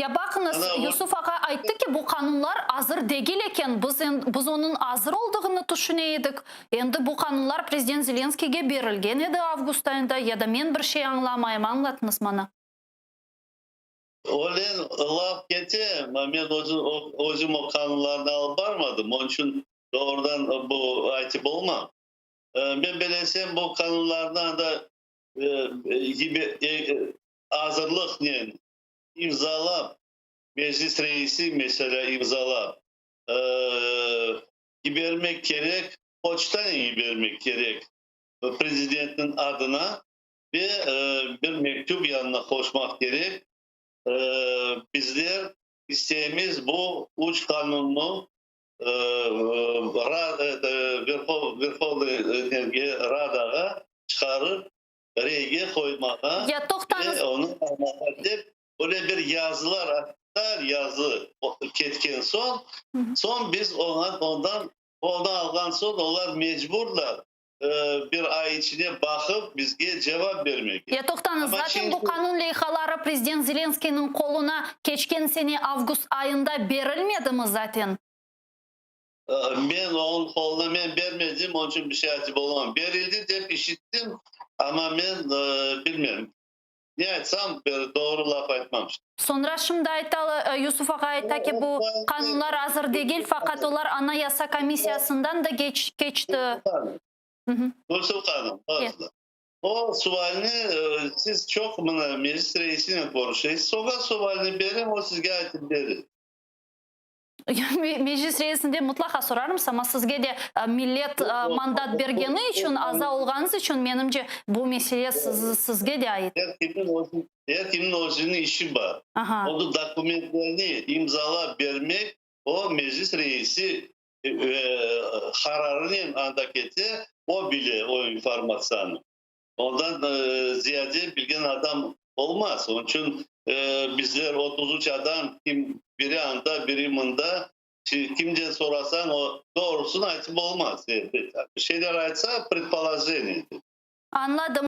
Я бақыңыз юсуф аға айтты ке бұл қанунлар азыр дегел екен біз біз оның азыр олдығыны түшіне едік енді бұл қанунлар президент зеленскийге берілген еді август айында яда мен бір шей аңламайым, аңлатыңыз мана ол ен ұлап кете мен өзім ол қанунларды алып бармадым оның үшін doğrudan бұл айтып болма мен білесем бұл қанунларды да азырлық нен, imzala meclis reisi mesela imzala e, ee, gibermek gerek. Koç'tan gibermek gerek. Prezidentin adına ve e, bir mektup yanına koşmak gerek. E, bizler isteğimiz bu uç kanunu e, e, ra, e, Rada'ya çıkarıp reyge koymaya ve onu anlatmak öyle bir yazılar attılar yazı ketken son son biz ona, ondan ondan algan son onlar mecburlar e, bir ay içine bakıp bizge cevap vermek. Ya toxtanız Ama zaten şimdi- bu kanun leyhaları Prezident Zelenskiy'nin koluna geçken sene avgust ayında berilmedi mi zaten? Ee, Ben onun koluna ben vermedim onun için bir şey açıp olamam. Verildi de işittim ama ben e, bilmiyorum. Ne etsem bir doğru laf etmem. Sonra şimdi aytalı e, Yusuf Aka ayta ki bu kanunlar hazır değil fakat onlar anayasa komisyasından da geç geçti. Fazla. O sualini e, siz çok bana meclis reisiyle konuşuyorsunuz. Soga sualini verin o sizge aytip verir. Me- Meclis reisinde mutlaka sorarım ama sizge de millet e, mandat bergeni için aza olganız için menimce bu mesele siz, sizge de ait. Her kimin olsun işi var. Aha. Onu dokumentlerini imzala vermek o meclis reisi e, e, kararının andaketi o bile o informasyonu. Ondan e, ziyade bilgen adam olmaz. Onun için e, bizler 33 adam kim biri anda biri mında ki- kimce sorarsan o doğrusunu aytıp olmaz. E, Bir şeyler aytsa предположение. Anladım.